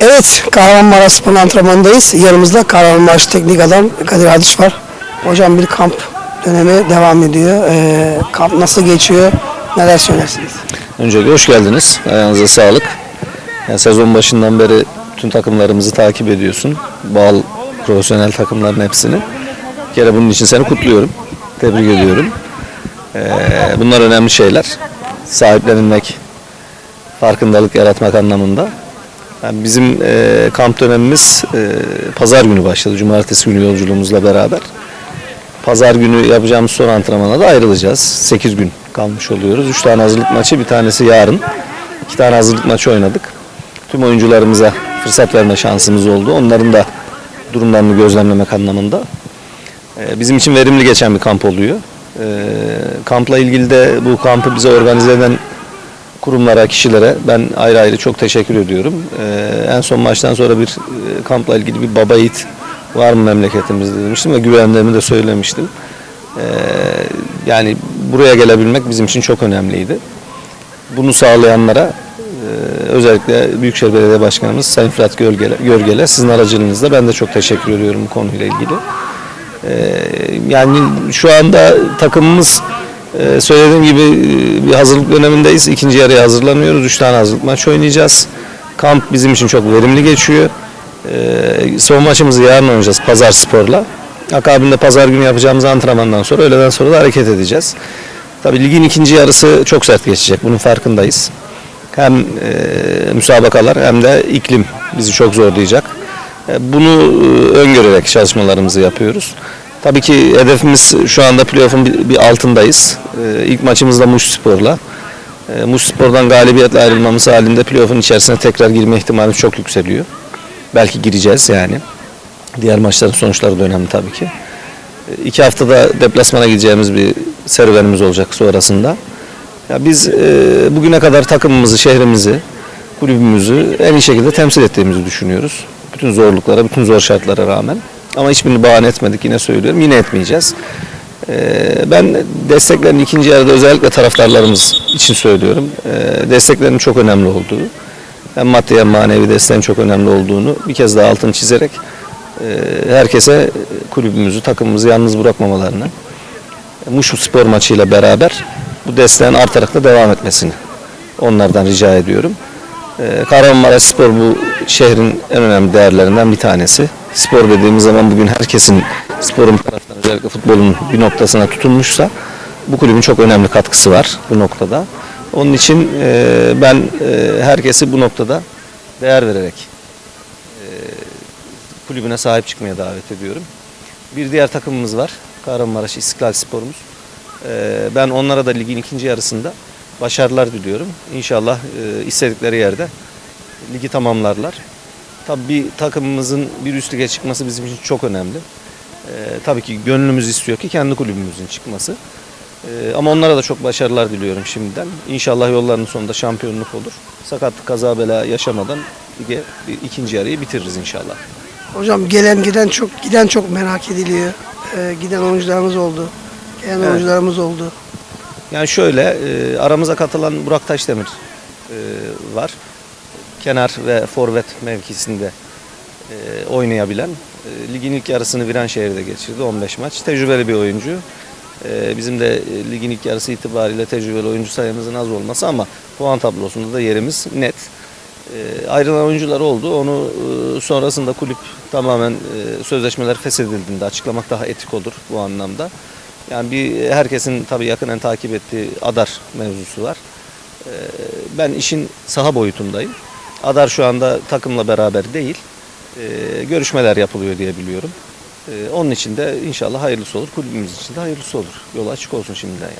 Evet, Kahramanmaraş Spor antrenmanındayız. Yanımızda Kahramanmaraş Teknik Adam Kadir Adiş var. Hocam bir kamp dönemi devam ediyor. Ee, kamp nasıl geçiyor? Neler söylersiniz? Öncelikle hoş geldiniz. Ayağınıza sağlık. Yani sezon başından beri tüm takımlarımızı takip ediyorsun. Bağlı profesyonel takımların hepsini. Bir kere bunun için seni kutluyorum. Tebrik ediyorum. Ee, bunlar önemli şeyler. Sahiplenilmek, farkındalık yaratmak anlamında. Yani bizim e, kamp dönemimiz e, pazar günü başladı. Cumartesi günü yolculuğumuzla beraber. Pazar günü yapacağımız son antrenmana da ayrılacağız. 8 gün kalmış oluyoruz. 3 tane hazırlık maçı, bir tanesi yarın. 2 tane hazırlık maçı oynadık. Tüm oyuncularımıza fırsat verme şansımız oldu. Onların da durumlarını gözlemlemek anlamında. Ee, Bizim için verimli geçen bir kamp oluyor. Ee, Kampla ilgili de bu kampı bize organize eden kurumlara, kişilere ben ayrı ayrı çok teşekkür ediyorum. Ee, en son maçtan sonra bir e, kampla ilgili bir baba yiğit var mı memleketimizde demiştim ve güvendiğimi de söylemiştim. Ee, yani buraya gelebilmek bizim için çok önemliydi. Bunu sağlayanlara e, özellikle Büyükşehir Belediye Başkanımız Sayın Fırat Görgele, Görgele sizin aracılığınızla ben de çok teşekkür ediyorum bu konuyla ilgili. Ee, yani şu anda takımımız e, söylediğim gibi e, bir hazırlık dönemindeyiz. İkinci yarıya hazırlanıyoruz. Üç tane hazırlık maç oynayacağız. Kamp bizim için çok verimli geçiyor. Ee, son maçımızı yarın oynayacağız Pazar Spor'la. Akabinde pazar günü yapacağımız antrenmandan sonra öğleden sonra da hareket edeceğiz. Tabii ligin ikinci yarısı çok sert geçecek. Bunun farkındayız. Hem e, müsabakalar hem de iklim bizi çok zorlayacak. E, Bunu e, öngörerek çalışmalarımızı yapıyoruz. Tabii ki hedefimiz şu anda playoff'un bir, bir altındayız. E, ilk maçımız da Muş Spor'la. E, Muş Spor'dan galibiyetle ayrılmamız halinde playoff'un içerisine tekrar girme ihtimalimiz çok yükseliyor. Belki gireceğiz yani. Diğer maçların sonuçları da önemli tabii ki. E, iki haftada deplasmana gideceğimiz bir serüvenimiz olacak sonrasında. Ya biz e, bugüne kadar takımımızı, şehrimizi, kulübümüzü en iyi şekilde temsil ettiğimizi düşünüyoruz. Bütün zorluklara, bütün zor şartlara rağmen. Ama hiçbirini bahane etmedik yine söylüyorum. Yine etmeyeceğiz. E, ben desteklerin ikinci yarıda özellikle taraftarlarımız için söylüyorum. E, desteklerin çok önemli olduğu, hem maddi hem manevi desteğin çok önemli olduğunu bir kez daha altını çizerek e, herkese kulübümüzü, takımımızı yalnız bırakmamalarını, Muş Spor maçıyla beraber bu desteğin artarak da devam etmesini onlardan rica ediyorum. Ee, Kahramanmaraş Spor bu şehrin en önemli değerlerinden bir tanesi. Spor dediğimiz zaman bugün herkesin sporun taraftan özellikle futbolun bir noktasına tutunmuşsa bu kulübün çok önemli katkısı var bu noktada. Onun için e, ben e, herkesi bu noktada değer vererek e, kulübüne sahip çıkmaya davet ediyorum. Bir diğer takımımız var. Kahramanmaraş İstiklal Sporumuz. Ee, Ben onlara da ligin ikinci yarısında başarılar diliyorum. İnşallah e, istedikleri yerde ligi tamamlarlar. Tabii bir takımımızın bir üst lige çıkması bizim için çok önemli. Ee, Tabii ki gönlümüz istiyor ki kendi kulübümüzün çıkması. Ee, Ama onlara da çok başarılar diliyorum şimdiden. İnşallah yollarının sonunda şampiyonluk olur. Sakatlık kaza bela yaşamadan lige bir ikinci yarıyı bitiririz inşallah. Hocam gelen giden çok giden çok merak ediliyor. Ee, giden oyuncularımız oldu. Gelen Evet. oyuncularımız oldu. Yani şöyle e, aramıza katılan Burak Taşdemir e, var. Kenar ve forvet mevkisinde e, oynayabilen. E, ligin ilk yarısını Viranşehir'de geçirdi 15 maç. Tecrübeli bir oyuncu. E, bizim de e, ligin ilk yarısı itibariyle tecrübeli oyuncu sayımızın az olması ama puan tablosunda da yerimiz net. E, ayrılan oyuncular oldu. Onu e, sonrasında kulüp tamamen e, sözleşmeler feshedildiğinde açıklamak daha etik olur bu anlamda. Yani bir herkesin tabii yakından takip ettiği Adar mevzusu var. Ee, Ben işin saha boyutundayım. Adar şu anda takımla beraber değil. Ee, Görüşmeler yapılıyor diye biliyorum. Ee, Onun için de inşallah hayırlısı olur. Kulübümüz için de hayırlısı olur. Yolu açık olsun şimdiden yani.